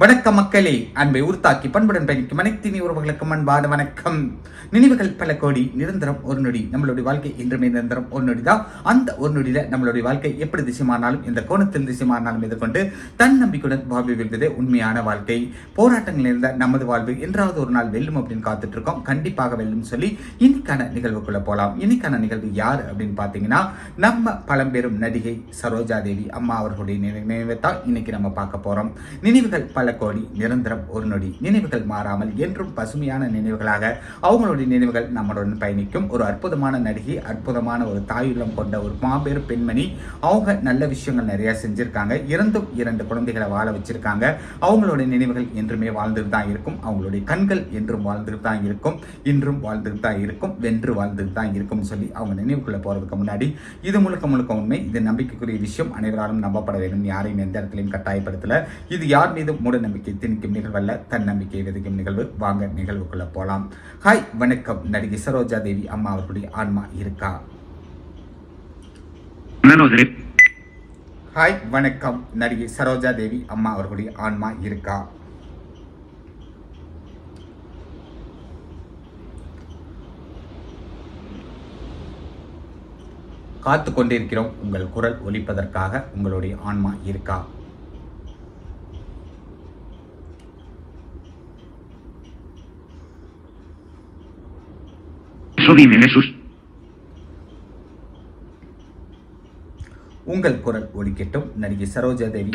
வணக்க மக்களே. அன்பை உருத்தாக்கி பண்புடன் பயணிக்கும் அனைத்து உறவுகளுக்கும் அன்பான வணக்கம். நினைவுகள் பல கோடி நிரந்தரம் ஒரு நொடி. நம்மளுடைய வாழ்க்கை என்றுமே நிரந்தரம் ஒரு நொடி தான் அந்த ஒரு நொடியில நம்மளுடைய வாழ்க்கை எப்படி திசைமானாலும் இந்த கோணத்தில் திசைமானாலும் எதிர்கொண்டு தன்னம்பிக்கையுடன் வாழ்வு வெல்வதே உண்மையான வாழ்க்கை. போராட்டங்கள் இருந்த நமது வாழ்வு என்றாவது ஒரு நாள் வெல்லும் அப்படின்னு காத்துட்டு இருக்கோம் கண்டிப்பாக வெல்லும் சொல்லி இன்னைக்கான நிகழ்வுக்குள்ள போகலாம் இன்னைக்கான நிகழ்வு யார் அப்படின்னு பார்த்தீங்கன்னா நம்ம பழம்பெரும் நடிகை சரோஜா தேவி அம்மா அவர்களுடைய நினைவை நினைவைத்தான் இன்னைக்கு நம்ம பார்க்க போறோம். நினைவுகள் பல கோடி நிரந்தரம் ஒரு நொடி. நினைவுகள் மாறாமல் என்றும் பசுமையான நினைவுகளாக அவங்களுடைய நினைவுகள் நம்மளுடன் பயணிக்கும். ஒரு அற்புதமான நடிகை அற்புதமான ஒரு தாயுள்ளம் கொண்ட ஒரு மாபெரும் பெண்மணி. அவங்க நல்ல விஷயங்கள் நிறைய செஞ்சிருக்காங்க. இறந்தும் இரண்டு குழந்தைகளை வாழ வச்சிருக்காங்க. அவங்களுடைய நினைவுகள் என்றுமே வாழ்ந்துட்டு தான் இருக்கும். அவங்களுடைய கண்கள் என்றும் வாழ்ந்துட்டு தான் இருக்கும். இன்றும் வாழ்ந்துட்டு தான் இருக்கும். வென்று வாழ்ந்துட்டு தான் இருக்கும் சொல்லி அவங்க நினைவுக்குள்ள போறதுக்கு முன்னாடி இது முழுக்க முழுக்க உண்மை. இது நம்பிக்கைக்குரிய விஷயம். அனைவராலும் நம்பப்பட வேண்டும். யாரையும் எந்த இடத்துலையும் கட்டாயப்படுத்தல. இது யார் மீது மூட நம்பிக்கை திணிக்கும் நிகழ்வல்ல தன்னம்பிக்கை விதைக்கும் நிகழ்வு. வாங்க நிகழ்வுக்குள்ள போலாம். ஹாய் வணக்கம். நடிகை சரோஜா தேவி அம்மா அவர்களுடைய ஆன்மா இருக்கா. ஹாய் வணக்கம். நடிகை சரோஜா தேவி அம்மா அவர்களுடைய ஆன்மா இருக்கா? காத்து கொண்டிருக்கிறோம் உங்கள் குரல் ஒலிப்பதற்காக உங்களுடைய ஆன்மா இருக்கா? Eso Jesús. உங்கள் குரல் ஒலிக்கட்டும் நடிகை சரோஜா தேவி.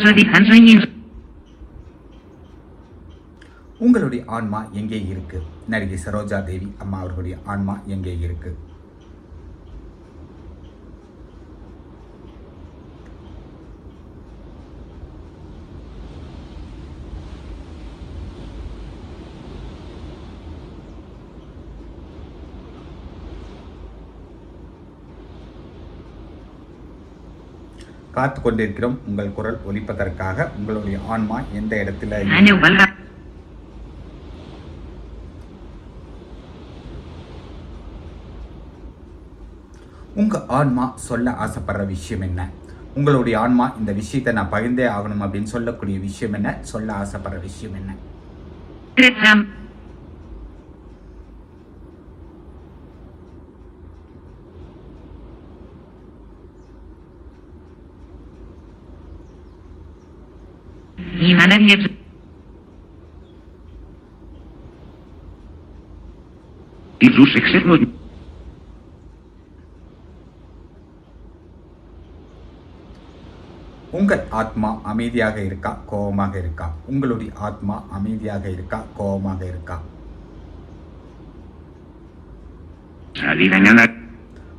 உங்களுடைய ஆன்மா எங்கே இருக்கு? நடிகை சரோஜா தேவி அம்மா அவர்களுடைய ஆன்மா எங்கே இருக்கு? காத்து கொண்டிருக்கிறோம் உங்கள் குரல் ஒலிப்பதற்காக உங்களுடைய ஆன்மா எந்த இடத்துல? உங்க ஆன்மா சொல்ல ஆசைப்படுற விஷயம் என்ன? உங்களுடைய ஆன்மா இந்த விஷயத்தை நான் பகிர்ந்தே ஆகணும் அப்படின்னு சொல்லக்கூடிய விஷயம் என்ன? சொல்ல ஆசைப்படுற விஷயம் என்ன? Jesús externo. உங்கள் ஆத்மா அமைதியாக இருக்கா? கோபமாக இருக்கா? உங்களுடைய ஆத்மா அமைதியாக இருக்கா? கோபமாக இருக்கா.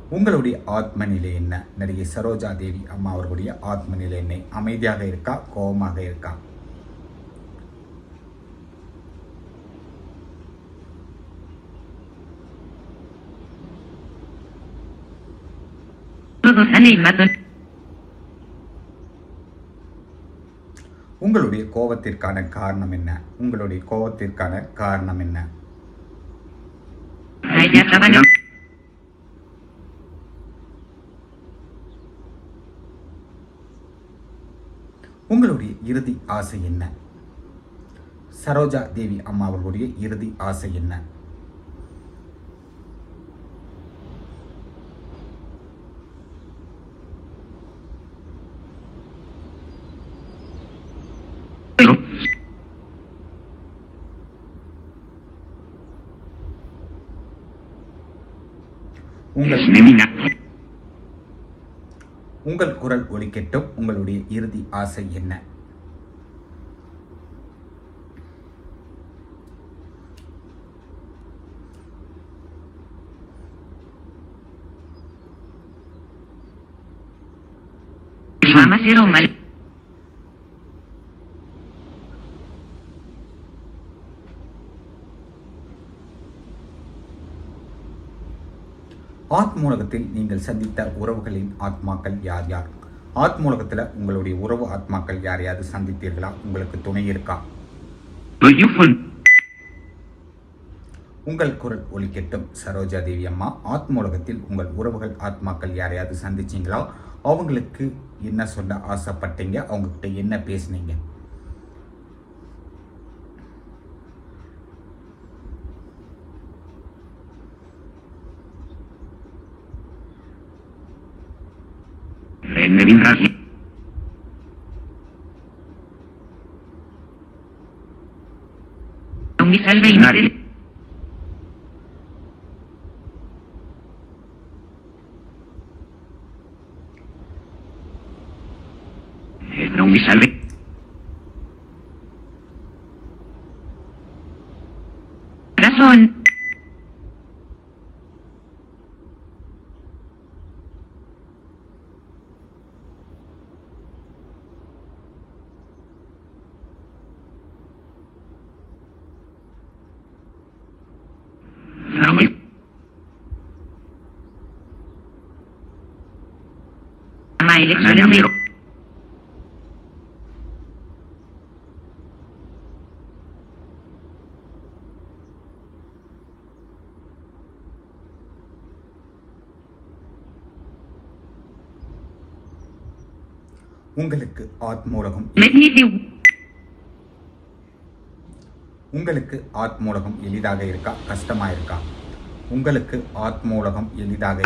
உங்களுடைய ஆத்ம நிலை என்ன? நடிகை சரோஜா தேவி அம்மா அவர்களுடைய ஆத்ம நிலை என்ன? அமைதியாக இருக்கா? கோபமாக இருக்கா? உங்களுடைய கோபத்திற்கான காரணம் என்ன? உங்களுடைய கோபத்திற்கான காரணம் என்ன? உங்களுடைய இறுதி ஆசை என்ன? சரோஜா தேவி அம்மா அவர்களுடைய இறுதி ஆசை என்ன? உங்கள். உங்கள் குரல் ஒலிக்கட்டும் உங்களுடைய இறுதி ஆசை என்ன ஆத்மூலகத்தில் நீங்கள் சந்தித்த உறவுகளின் ஆத்மாக்கள் யார் யார்? ஆத்மூலகத்தில் உங்களுடைய உறவு ஆத்மாக்கள் யாரையாவது சந்தித்தீர்களா? உங்களுக்கு துணை இருக்கா. உங்கள் குரல் ஒலிக்கட்டும் சரோஜா தேவி அம்மா. ஆத்மூலகத்தில் உங்கள் உறவுகள் ஆத்மாக்கள் யாரையாவது சந்திச்சீங்களா? அவங்களுக்கு என்ன சொல்ல ஆசைப்பட்டீங்க? அவங்கக்கிட்ட என்ன பேசுனீங்க? Kevin Raggi. Nadie. No salve. உங்களுக்கு ஆத்மூலகம். உங்களுக்கு ஆத்மூலகம் எளிதாக இருக்கா? கஷ்டமா இருக்கா? உங்களுக்கு ஆத்மூலகம் எளிதாக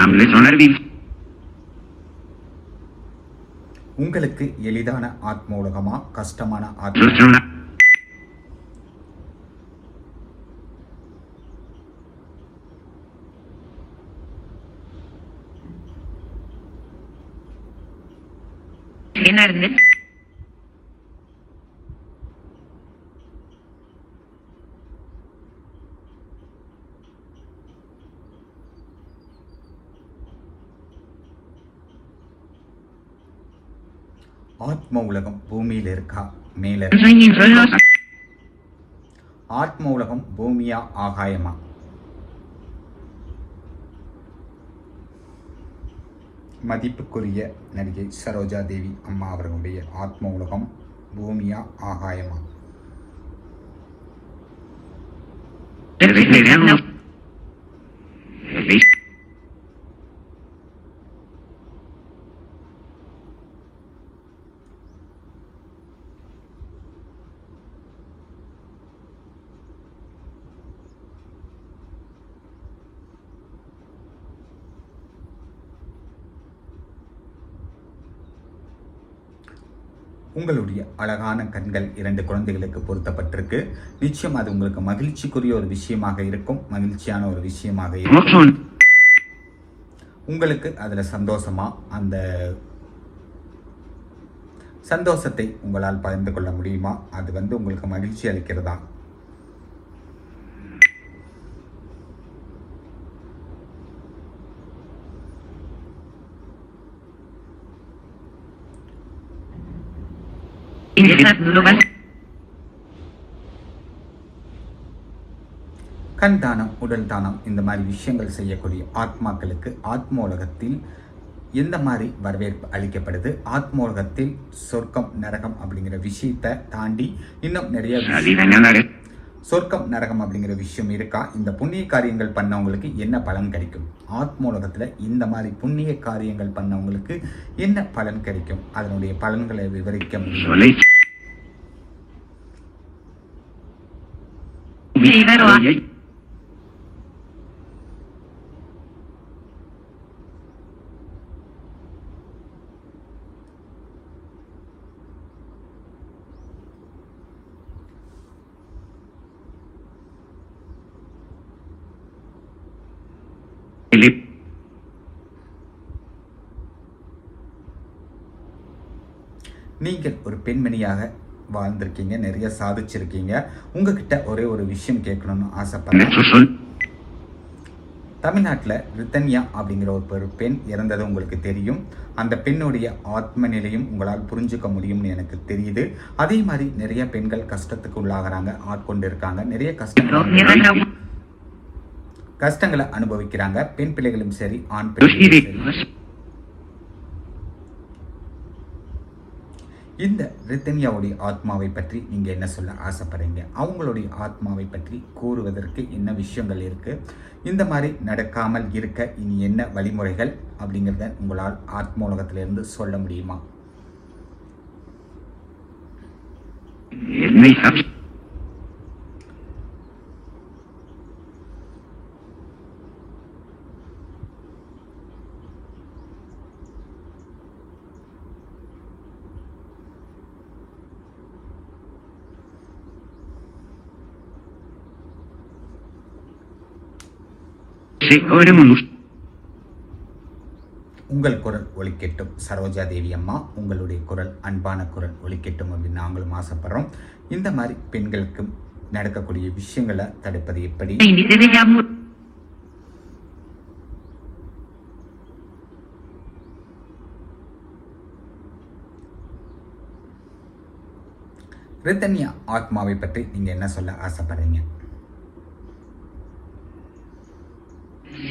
உங்களுக்கு எளிதான ஆத்மூலகமா கஷ்டமான ஆத்ம Sono Genarne. ஆத்ம உலகம் பூமியில இருக்கா? மேல. ஆத்ம உலகம் பூமியா ஆகாயமா? மதிப்புக்குரிய நடிகை சரோஜா தேவி அம்மா அவர்களுடைய ஆத்ம உலகம் பூமியா ஆகாயமா? உங்களுடைய அழகான கண்கள் இரண்டு குழந்தைகளுக்கு பொருத்தப்பட்டிருக்கு. நிச்சயம் அது உங்களுக்கு மகிழ்ச்சிக்குரிய ஒரு விஷயமாக இருக்கும் மகிழ்ச்சியான ஒரு விஷயமாக இருக்கும். உங்களுக்கு அதில் சந்தோஷமா அந்த சந்தோஷத்தை உங்களால் பகிர்ந்து கொள்ள முடியுமா? அது வந்து உங்களுக்கு மகிழ்ச்சி அளிக்கிறதா? கண் தானம் உடல் தானம் இந்த மாதிரி விஷயங்கள் செய்யக்கூடிய ஆத்மாக்களுக்கு ஆத்ம உலகத்தில் எந்த மாதிரி வரவேற்பு அளிக்கப்படுது? ஆத்ம உலகத்தில் சொர்க்கம் நரகம் அப்படிங்கிற விஷயத்தை தாண்டி இன்னும் நிறைய. சொர்க்கம் நரகம் அப்படிங்கிற விஷயம் இருக்கா? இந்த புண்ணிய காரியங்கள் பண்ணவங்களுக்கு என்ன பலன் கிடைக்கும்? ஆத்ம உலகத்துல இந்த மாதிரி புண்ணிய காரியங்கள் பண்ணவங்களுக்கு என்ன பலன் கிடைக்கும்? அதனுடைய பலன்களை விவரிக்க முடியும்? Ele- நீங்கள் ஒரு பெண்மணியாக வாழ்ந்திருக்கீங்க நிறைய சாதிச்சிருக்கீங்க. உங்ககிட்ட ஒரே ஒரு விஷயம் கேட்கணும்னு ஆசைப்படுறேன். தமிழ்நாட்டில் ரித்தன்யா அப்படிங்கிற ஒரு பெரு பெண் இறந்தது உங்களுக்கு தெரியும். அந்த பெண்ணுடைய ஆத்ம நிலையும் உங்களால் புரிஞ்சுக்க முடியும்னு எனக்கு தெரியுது. அதே மாதிரி நிறைய பெண்கள் கஷ்டத்துக்கு உள்ளாகிறாங்க ஆட்கொண்டு இருக்காங்க. நிறைய கஷ்டங்கள். கஷ்டங்களை அனுபவிக்கிறாங்க. பெண் பிள்ளைகளும் சரி ஆண் பிள்ளைகளும். சரி. இந்த ரித்தன்யாவுடைய ஆத்மாவை பற்றி நீங்கள் என்ன சொல்ல ஆசைப்படுறீங்க? அவங்களுடைய ஆத்மாவை பற்றி கூறுவதற்கு என்ன விஷயங்கள் இருக்குது இந்த மாதிரி நடக்காமல் இருக்க இனி என்ன வழிமுறைகள் அப்படிங்கிறத உங்களால் ஆத்மோலகத்திலிருந்து சொல்ல முடியுமா? Sí, oremos. உங்கள் குரல் ஒலிக்கட்டும் சரோஜா தேவி அம்மா உங்களுடைய குரல் அன்பான குரல் ஒலிக்கட்டும் அப்படின்னு நாங்களும் ஆசைப்படுறோம் இந்த மாதிரி பெண்களுக்கும் நடக்கக்கூடிய விஷயங்களை தடுப்பது எப்படி. ரித்தன்யா ஆத்மாவை பற்றி நீங்கள் என்ன சொல்ல ஆசைப்படுறீங்க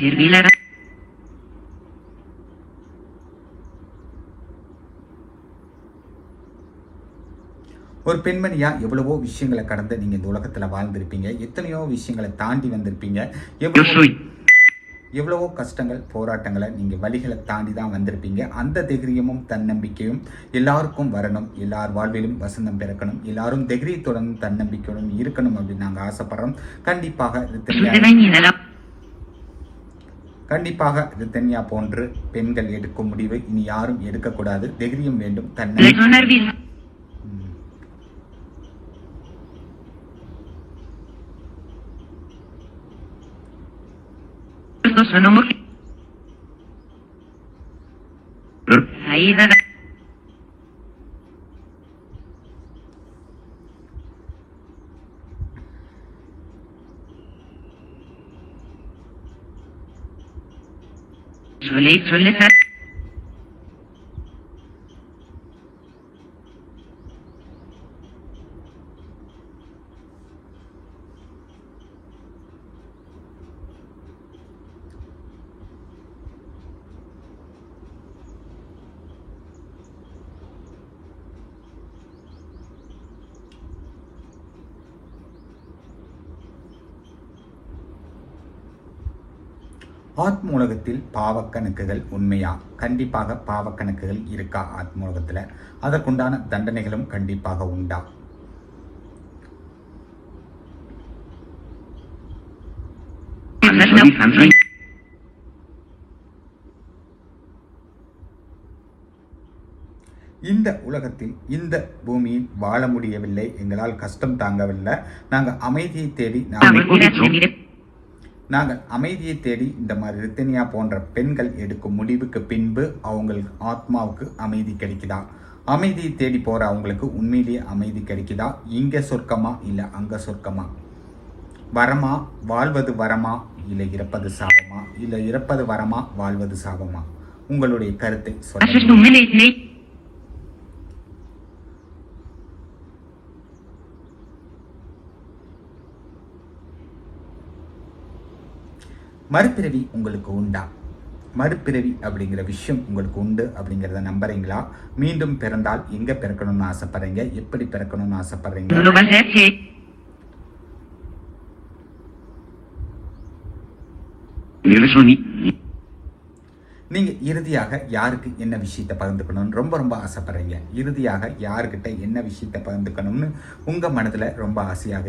Servir la ஒரு பெண்மணியா எவ்வளவோ விஷயங்களை கடந்து நீங்க இந்த உலகத்துல வாழ்ந்திருப்பீங்க. எத்தனையோ விஷயங்களை தாண்டி வந்திருப்பீங்க. Yo எவ்வளவோ கஷ்டங்கள் போராட்டங்களை நீங்க வழிகளை தாண்டி தான் வந்திருப்பீங்க. அந்த தைரியமும் தன்னம்பிக்கையும் எல்லாருக்கும் வரணும். எல்லார் வாழ்விலும் வசந்தம் பிறக்கணும். எல்லாரும் தைரியத்துடன் தன்னம்பிக்கையுடன் இருக்கணும் அப்படின்னு நாங்க ஆசைப்படுறோம். கண்டிப்பாக கண்டிப்பாக ரித்தன்யா போன்று பெண்கள் எடுக்கும் முடிவை இனி யாரும் எடுக்கக்கூடாது. தைரியம் வேண்டும் தன்னை. Ahí Literally, literally. ஆத்மூலகத்தில் ஆத்ம உலகத்தில் பாவக்கணக்குகள் உண்மையா? கண்டிப்பாக பாவக்கணக்குகள் இருக்கா ஆத்ம அதற்குண்டான தண்டனைகளும் கண்டிப்பாக உண்டா? இந்த உலகத்தில் இந்த பூமியில் வாழ முடியவில்லை. எங்களால் கஷ்டம் தாங்கவில்லை. நாங்கள் அமைதியை தேடி நாங்கள் நாங்கள் அமைதியை தேடி இந்த மாதிரி ரித்தனியா போன்ற பெண்கள் எடுக்கும் முடிவுக்கு பின்பு அவங்களுக்கு ஆத்மாவுக்கு அமைதி கிடைக்குதா? அமைதியை தேடி போற அவங்களுக்கு உண்மையிலேயே அமைதி கிடைக்குதா? இங்க சொர்க்கமா இல்ல அங்க சொர்க்கமா? வரமா? வாழ்வது வரமா? இல்ல இறப்பது சாபமா? இல்ல இறப்பது வரமா? வாழ்வது சாபமா? உங்களுடைய கருத்தை Haces மறுபிறவி உங்களுக்கு உண்டா? மறுபிறவி அப்படிங்கிற விஷயம் உங்களுக்கு உண்டு அப்படிங்கிறத நம்புறீங்களா? மீண்டும் பிறந்தால் எங்க பிறக்கணும்னு ஆசைப்படுறீங்க? எப்படி பிறக்கணும்னு ஆசைப்படுறீங்க. நீங்க இறுதியாக யாருக்கு என்ன விஷயத்தை பகிர்ந்துக்கணும்னு ரொம்ப ரொம்ப ஆசைப்படுறீங்க? இறுதியாக யாருக்கிட்ட என்ன விஷயத்தை பகிர்ந்துக்கணும்னு உங்க மனதுல ரொம்ப ஆசையாக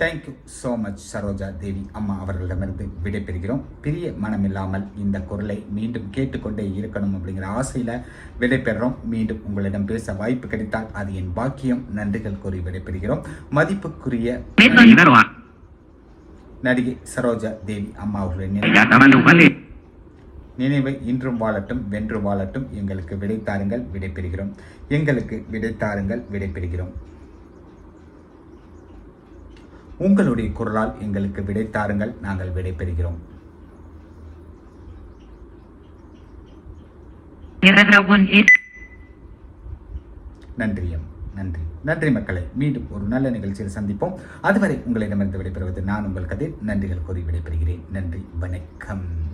thank you so much Saroja Devi அம்மா அவர்களிடமிருந்து விடைபெறுகிறோம். பிரிய மனம் இல்லாமல் இந்த குரலை மீண்டும் கேட்டுக்கொண்டே இருக்கணும் அப்படிங்கிற ஆசையில் விடைபெறுறோம். மீண்டும் உங்களிடம் பேச வாய்ப்பு கிடைத்தால் அது என் பாக்கியம். நன்றிகள் கூறி விடைபெறுகிறோம். மதிப்புக்குரிய நடிகை சரோஜா தேவி அம்மா அவர்களின் நினைவை இன்றும் வாழட்டும் வென்று வாழட்டும். எங்களுக்கு விடைத்தாருங்கள் விடைபெறுகிறோம். எங்களுக்கு விடைத்தாருங்கள் விடைபெறுகிறோம். உங்களுடைய குரலால் எங்களுக்கு விடை தாருங்கள். நாங்கள் விடை பெறுகிறோம். Erradragon es. நன்றியம் நன்றி. நன்றி மக்களை. மீண்டும் ஒரு நல்ல நிகழ்ச்சியில் சந்திப்போம். அதுவரை உங்களிடமிருந்து விடைபெறுவது நான் உங்கள் கதிர். நன்றிகள் கூறி விடைபெறுகிறேன். நன்றி. வணக்கம்.